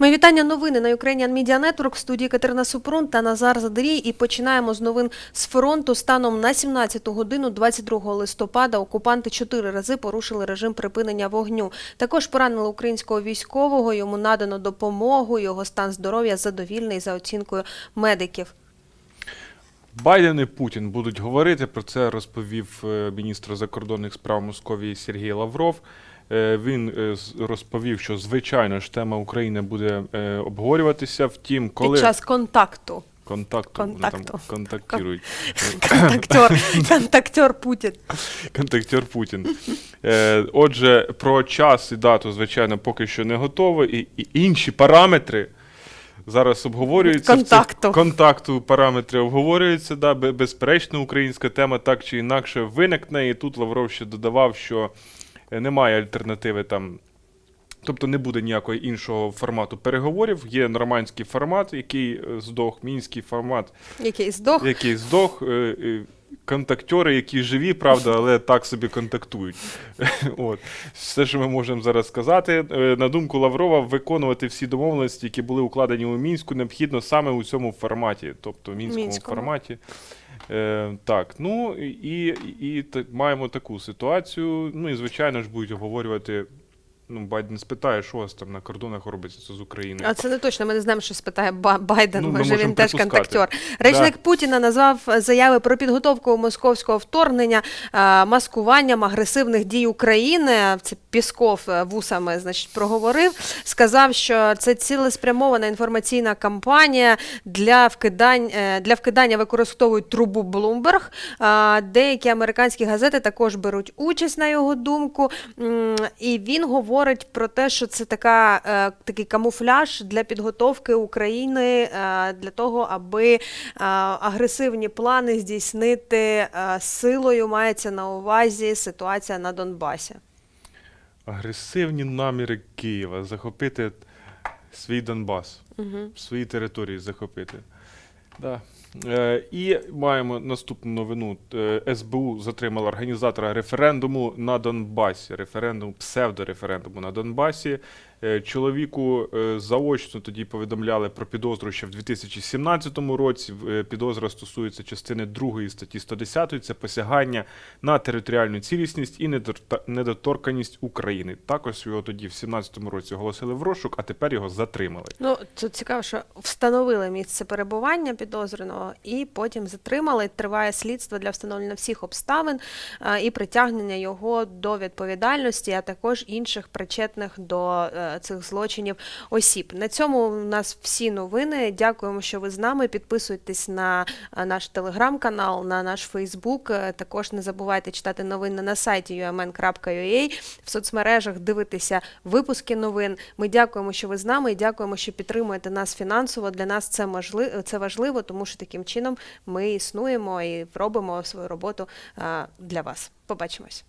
Мої вітання новини на Ukrainian Media Network в студії Катерина Супрун та Назар Задерій. І починаємо з новин з фронту. Станом на 17 годину 22 листопада окупанти чотири рази порушили режим припинення вогню. Також поранили українського військового. Йому надано допомогу. Його стан здоров'я задовільний за оцінкою медиків. Байден і Путін будуть говорити. Про це розповів е, міністр закордонних справ Московії Сергій Лавров. Е, Він е, розповів, що звичайно ж тема України буде е, обговорюватися. Втім, коли Під час контакту. контакту, вони там Контакту. контактують. Контактер, контактер Путін. Контактер Путін. Отже, про час і дату, звичайно, поки що не готово. І, і інші параметри зараз обговорюються. Контакту. контакту параметри обговорюються. Да, безперечно, українська тема так чи інакше виникне. І тут Лавров ще додавав, що немає альтернативи там. Тобто не буде ніякого іншого формату переговорів. Є нормандський формат, який е, здох, мінський формат, Який здох. який здох. Контактери, які живі, правда, але так собі контактують. От. Все, що ми можемо зараз сказати. Е, На думку Лаврова, виконувати всі домовленості, які були укладені у Мінську, необхідно саме у цьому форматі, тобто в мінському, Мінському. форматі. Е, так, ну і, і та- маємо таку ситуацію. Ну і звичайно ж будуть обговорювати. Ну, Байден спитає, що у вас там на кордонах робиться це з Україною. А це не точно. Ми не знаємо, що спитає Ба- Байден. Ну, Може, він теж контактер. Речник Путіна назвав заяви про підготовку московського вторгнення маскуванням агресивних дій України. Це Пісков е, вусами значить, проговорив. Сказав, що це цілеспрямована інформаційна кампанія для вкидань е, для вкидання використовують трубу. Е, Деякі американські газети також беруть участь на його думку. І він говорить про те, що це така, е, такий камуфляж для підготовки України е, для того, аби е, агресивні плани здійснити силою. Мається на увазі ситуація на Донбасі. Агресивні наміри Києва захопити свій Донбас, Угу. свої території захопити. Да. Е, і маємо наступну новину. Е, СБУ затримала організатора референдуму на Донбасі. Референдум, псевдореферендуму на Донбасі. Е, чоловіку е, заочно тоді повідомляли про підозру ще в 2017 році. Е, Підозра стосується частини 2 статті 110. Це посягання на територіальну цілісність і недоторканість України. Також його тоді в 2017 році оголосили в розшук, а тепер його затримали. Ну, тут цікаво, що встановили місце перебування підозрюваного і потім затримали. Триває слідство для встановлення всіх обставин і притягнення його до відповідальності, а також інших причетних до цих злочинів осіб. На цьому у нас всі новини. Дякуємо, що ви з нами. Підписуйтесь на е, наш телеграм-канал, на наш Фейсбук. Е, Також не забувайте читати новини на сайті umn.ua, в соцмережах дивитися випуски новин. Ми дякуємо, що ви з нами, і дякуємо, що підтримуєте нас фінансово. Для нас це можливо, це важливо, тому що таким чином ми існуємо і робимо свою роботу е, для вас. Побачимось.